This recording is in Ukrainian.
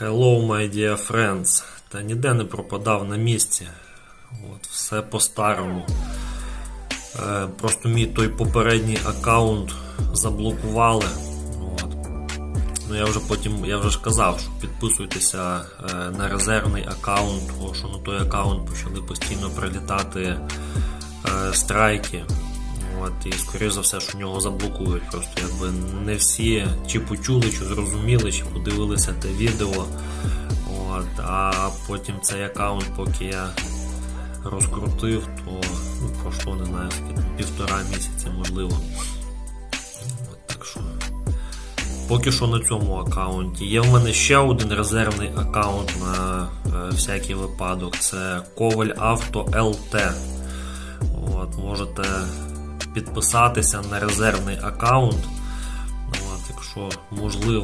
Hello, my dear friends. Та ніде не пропадав на місці. От, все по-старому. Е, просто мій той попередній аккаунт заблокували. От. Ну я вже потім, я вже ж казав, що підписуйтеся е, на резервний аккаунт, тому що на той аккаунт почали постійно прилітати е, страйки. От, і скоріш за все, що нього заблокують. Просто якби не всі чи почули, чи зрозуміли, чи подивилися те відео. От, а потім цей аккаунт, поки я розкрутив, то ну, пройшло, не знаю, півтора місяці, можливо. От, так що. Поки що на цьому аккаунті. Є в мене ще один резервний аккаунт на е, всякий випадок. Це Коваль Авто ЛТ. От, можете підписатися на резервний аккаунт. От, якщо можливо.